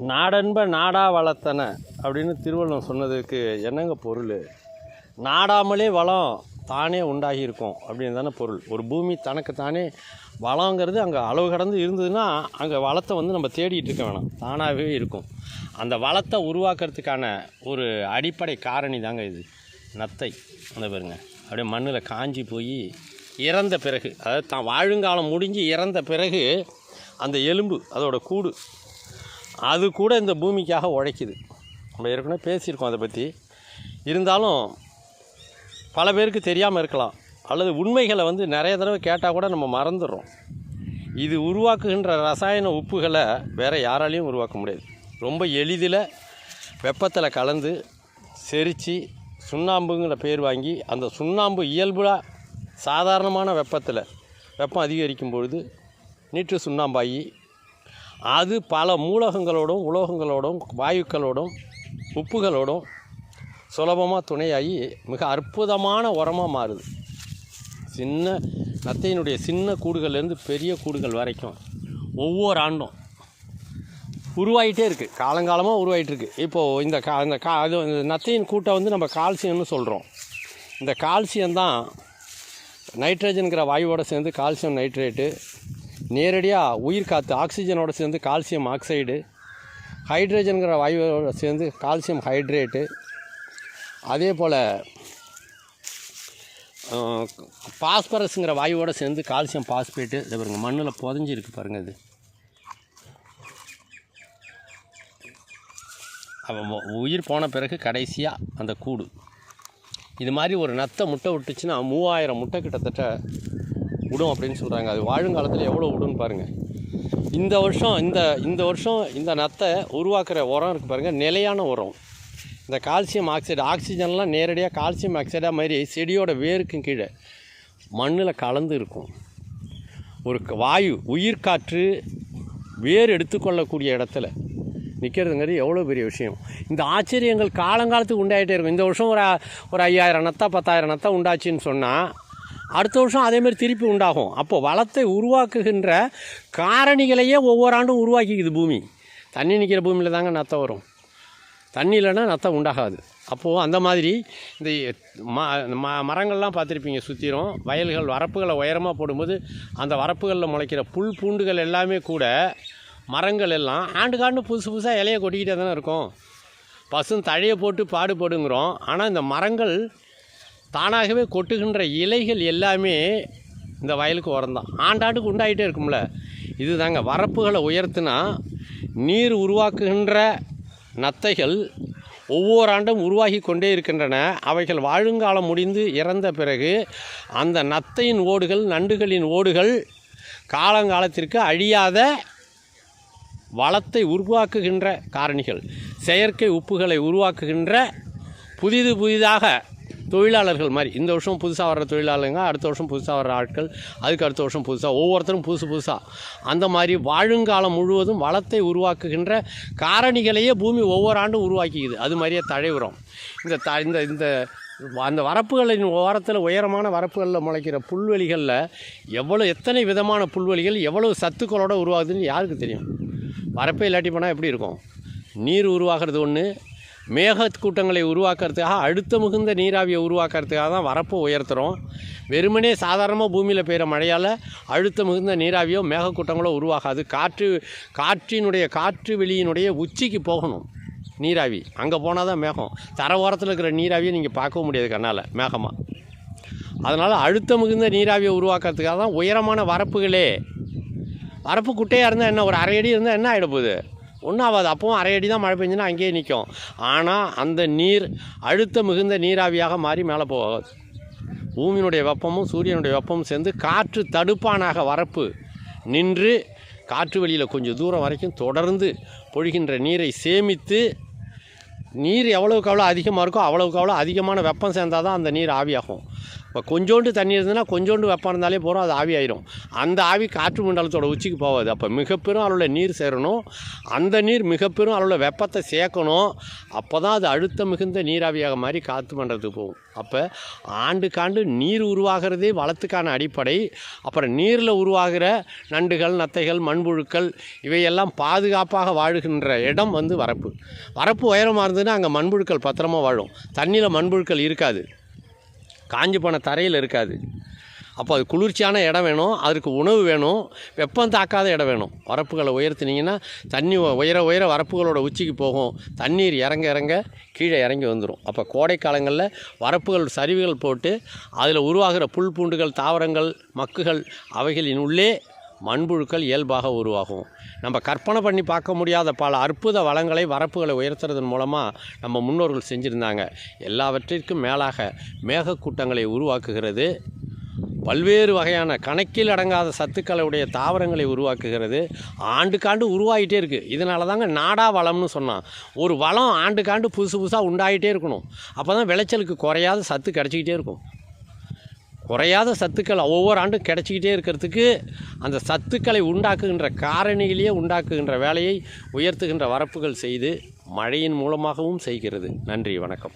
நாடன்ப நாடா வளர்த்தன அப்படின்னு திருவள்ளுவர் சொன்னதுக்கு என்னங்க பொருள்? நாடாமலே வளம் தானே உண்டாகி இருக்கும் அப்படின்னு தானே பொருள். ஒரு பூமி தனக்கு தானே வளங்கிறது அங்கே அளவு கடந்து இருந்ததுன்னா அங்கே வளத்தை வந்து நம்ம தேடிட்டு இருக்க வேணாம். தானாகவே இருக்கும். அந்த வளத்தை உருவாக்குறதுக்கான ஒரு அடிப்படை காரணி தாங்க இது. நத்தை. அந்த பாருங்க. அப்படியே மண்ணில் காஞ்சி போய் இறந்த பிறகு அதாவது தான் வாழுங்காலம் முடிஞ்சு இறந்த பிறகு அந்த எலும்பு அதோடய கூடு அது கூட இந்த பூமிக்காக உழைக்குது. நம்ம ஏற்கனவே பேசியிருக்கோம் அதை பற்றி இருந்தாலும் பல பேருக்கு தெரியாமல் இருக்கலாம். அல்லது உண்மைகளை வந்து நிறைய தடவை கேட்டால் கூட நம்ம மறந்துடுறோம். இது உருவாக்குகின்ற ரசாயன உப்புகளை வேறு யாராலையும் உருவாக்க முடியாது. ரொம்ப எளிதில் வெப்பத்தில் கலந்து செரித்து சுண்ணாம்புங்கிற பேர் வாங்கி அந்த சுண்ணாம்பு இயல்புலாக சாதாரணமான வெப்பத்தில் வெப்பம் அதிகரிக்கும் பொழுது நீற்று சுண்ணாம்பாகி அது பல மூலகங்களோடும் உலோகங்களோடும் வாயுக்களோடும் உப்புகளோடும் சுலபமாக துணையாகி மிக அற்புதமான உரமாக மாறுது. சின்ன நத்தையினுடைய சின்ன கூடுகள்லேருந்து பெரிய கூடுகள் வரைக்கும் ஒவ்வொரு ஆண்டும் உருவாகிட்டே இருக்குது காலங்காலமாக உருவாகிட்டுருக்கு இப்போது இந்த கா இந்த கா அது இந்த நத்தையின் கூட்டை வந்து நம்ம கால்சியம்னு சொல்கிறோம் இந்த கால்சியம் தான் நைட்ரஜனுங்கிற வாயுவோட சேர்ந்து கால்சியம் நைட்ரேட்டு நேரடியாக உயிர் காற்று ஆக்சிஜனோடு சேர்ந்து கால்சியம் ஆக்சைடு ஹைட்ரஜனுங்கிற வாயுவோடு சேர்ந்து கால்சியம் ஹைட்ரேட்டு அதே போல் பாஸ்பரஸுங்கிற வாயுவோட சேர்ந்து கால்சியம் பாஸ்பேட்டு இதை பாருங்கள் மண்ணில் புதஞ்சிருக்கு பாருங்கள் இது. அவன் உயிர் போன பிறகு கடைசியாக அந்த கூடு. இது மாதிரி ஒரு நத்தை முட்டை விட்டுச்சுன்னா மூவாயிரம் முட்டை கிட்டத்தட்ட விடும் அப்படின்னு சொல்கிறாங்க அது வாழுங்காலத்தில் எவ்வளோ விடுன்னு பாருங்கள் இந்த வருஷம் இந்த இந்த வருஷம் இந்த நத்தை உருவாக்குற உரம் இருக்குது பாருங்கள் நிலையான உரம். இந்த கால்சியம் ஆக்சைடு ஆக்சிஜன்லாம் நேரடியாக கால்சியம் ஆக்சைடாக மாதிரி செடியோட வேருக்கும் கீழே மண்ணில் கலந்து இருக்கும். ஒரு வாயு உயிர் காற்று வேர் எடுத்துக்கொள்ளக்கூடிய இடத்துல நிற்கிறதுங்கிறது எவ்வளோ பெரிய விஷயம். இந்த ஆச்சரியங்கள் காலங்காலத்துக்கு உண்டாயிட்டே இருக்கும். இந்த வருஷம் ஒரு ஒரு ஐயாயிரம் நத்தா பத்தாயிரம் நத்தா உண்டாச்சுன்னு சொன்னால் அடுத்த வருஷம் அதேமாதிரி திருப்பி உண்டாகும். அப்போ வளத்தை உருவாக்குகின்ற காரணிகளையே ஒவ்வொரு ஆண்டும் உருவாக்கிக்குது பூமி. தண்ணி நிற்கிற பூமியில் தாங்க நத்தம் வரும். தண்ணி இல்லைன்னா நத்தம் உண்டாகாது. அப்போது அந்த மாதிரி இந்த ம ம மரங்கள்லாம் பார்த்துருப்பீங்க சுற்றிரும் வயல்கள் வரப்புகளை உயரமாக போடும்போது அந்த வரப்புகளில் முளைக்கிற புல் பூண்டுகள் எல்லாமே கூட மரங்கள் எல்லாம் ஆண்டுக்காண்டு புதுசு புதுசாக இலையை கொட்டிக்கிட்டே தானே இருக்கும். பசும் தழையை போட்டு பாடுபடுங்கிறோம். ஆனால் இந்த மரங்கள் தானாகவே கொட்டுகின்ற இலைகள் எல்லாமே இந்த வயலுக்கு உரம் தான் ஆண்டாண்டுக்கு உண்டாயிட்டே இருக்கும்ல. இதுதாங்க வரப்புகளை உயர்த்தினா நீர் உருவாக்குகின்ற நத்தைகள் ஒவ்வொரு ஆண்டும் உருவாகி கொண்டே இருக்கின்றன. அவைகள் வாழுங்காலம் முடிந்து இறந்த பிறகு அந்த நத்தையின் ஓடுகள் நண்டுகளின் ஓடுகள் காலங்காலத்திற்கு அழியாத வளத்தை உருவாக்குகின்ற காரணிகள். செயற்கை உப்புகளை உருவாக்குகின்ற புதிது புதிதாக தொழிலாளர்கள் மாதிரி. இந்த வருஷம் புதுசாக வர்ற தொழிலாளருங்க அடுத்த வருஷம் புதுசாக வர்ற ஆட்கள் அதுக்கு அடுத்த வருஷம் புதுசாக ஒவ்வொருத்தரும் புதுசு புதுசாக அந்த மாதிரி வாழுங்காலம் முழுவதும் வளத்தை உருவாக்குகின்ற காரணிகளையே பூமி ஒவ்வொரு ஆண்டும் உருவாக்கிக்குது. அது மாதிரியே தழை உரம் இந்த த இந்த இந்த அந்த வரப்புகளின் ஓரத்தில் உயரமான வரப்புகளில் முளைக்கிற புல்வெளிகளில் எவ்வளோ எத்தனை விதமான புல்வெளிகள் எவ்வளவு சத்துக்களோடு உருவாகுதுன்னு யாருக்கு தெரியும்? வரப்பே இல்லாட்டி போனால் எப்படி இருக்கும்? நீர் உருவாகிறது ஒன்று மேக கூட்டங்களை உருவாக்குறதுக்காக அழுத்த மிகுந்த நீராவியை உருவாக்குறதுக்காக தான் வரப்பை உயர்த்துறோம். வெறுமனே சாதாரணமாக பூமியில் பெய்கிற மழையால் அழுத்த மிகுந்த நீராவியோ மேகக்கூட்டங்களோ உருவாகாது. காற்று காற்றினுடைய காற்று வெளியினுடைய உச்சிக்கு போகணும் நீராவி. அங்கே போனால் தான் மேகம். தர ஓரத்தில் இருக்கிற நீராவியை நீங்கள் பார்க்கவும் முடியாது கண்ணால் மேகமாக அதனால் அழுத்த மிகுந்த நீராவியை உருவாக்குறதுக்காக தான் உயரமான வரப்புகளே. வரப்பு குட்டையாக இருந்தால் என்ன? ஒரு அரை அடி இருந்தால் என்ன ஆகிட போகுது? ஒன்றும் ஆகாது அப்பவும் அரை அடி தான் மழை பெஞ்சுன்னா அங்கேயே நிற்கும் ஆனால் அந்த நீர் அழுத்த மிகுந்த நீராவியாக மாறி மேலே போகாது. பூமியினுடைய வெப்பமும் சூரியனுடைய வெப்பமும் சேர்ந்து காற்று தடுப்பானாக வரப்பு நின்று காற்று வெளியில் கொஞ்சம் தூரம் வரைக்கும் தொடர்ந்து பொழிகின்ற நீரை சேமித்து நீர் எவ்வளோக்கு எவ்வளோ அதிகமாக இருக்கோ அவ்வளோக்கு அவ்வளோ அதிகமான வெப்பம் சேர்ந்தால் தான் அந்த நீர் ஆவியாகும். இப்போ கொஞ்சோண்டு தண்ணி இருந்ததுன்னா கொஞ்சோண்டு வெப்பம் இருந்தாலே போகிறோம் அது ஆவி ஆயிரும். அந்த ஆவி காற்று மண்டலத்தோட உச்சிக்கு போகாது. அப்போ மிகப்பெரும் அளவில் நீர் சேரணும். அந்த நீர் மிகப்பெரும் அளவில் வெப்பத்தை சேர்க்கணும். அப்போ தான் அது அழுத்தம் மிகுந்த நீராவியாக மாதிரி காற்று மண்டலத்துக்கு போகும். அப்போ ஆண்டுக்காண்டு நீர் உருவாகிறதே வளத்துக்கான அடிப்படை. அப்புறம் நீரில் உருவாகிற நண்டுகள் நத்தைகள் மண்புழுக்கள் இவையெல்லாம் பாதுகாப்பாக வாழுகின்ற இடம் வந்து வரப்பு. வரப்பு உயரமாக இருந்ததுன்னா அங்கே மண்புழுக்கள் பத்திரமா வாழும். தண்ணியில் மண்புழுக்கள் இருக்காது. காஞ்சி போன தரையில் இருக்காது. அப்போ அது குளிர்ச்சியான இடம் வேணும் அதுக்கு உணவு வேணும் வெப்பம் தாக்காத இடம் வேணும். வரப்புகளை உயர்த்தினீங்கன்னா தண்ணி உயர உயர வரப்புகளோட உச்சிக்கு போகும். தண்ணீர் இறங்க இறங்க கீழே இறங்கி வந்துடும் அப்போ கோடை காலங்களில் வரப்புகள் சரிவுகள் போட்டு அதில் உருவாகிற புல் பூண்டுகள் தாவரங்கள் மக்குகள் அவைகளின் உள்ளே மண்புழுக்கள் இயல்பாக உருவாகும். நம்ம கற்பனை பண்ணி பார்க்க முடியாத பல அற்புத வளங்களை வரப்புகளை உயர்த்துறதன் மூலமாக நம்ம முன்னோர்கள் செஞ்சுருந்தாங்க. எல்லாவற்றிற்கும் மேலாக மேகக்கூட்டங்களை உருவாக்குகிறது. பல்வேறு வகையான கணக்கில் அடங்காத சத்துக்களுடைய தாவரங்களை உருவாக்குகிறது. ஆண்டுக்காண்டு உருவாகிட்டே இருக்குது இதனால தாங்க நாடா வளம்னு சொன்னான். ஒரு வளம் ஆண்டுக்காண்டு புதுசு புதுசாக உண்டாகிட்டே இருக்கணும். அப்போ தான் விளைச்சலுக்கு குறையாத சத்து கிடச்சிக்கிட்டே இருக்கும். குறையாத சத்துக்கள் ஒவ்வொரு ஆண்டும் கிடச்சிக்கிட்டே இருக்கிறதுக்கு அந்த சத்துக்களை உண்டாக்குகின்ற காரணிகளையே உண்டாக்குகின்ற வேலையை உயர்த்துகின்ற வரப்புகள் செய்து மழையின் மூலமாகவும் செய்கிறது. நன்றி வணக்கம்.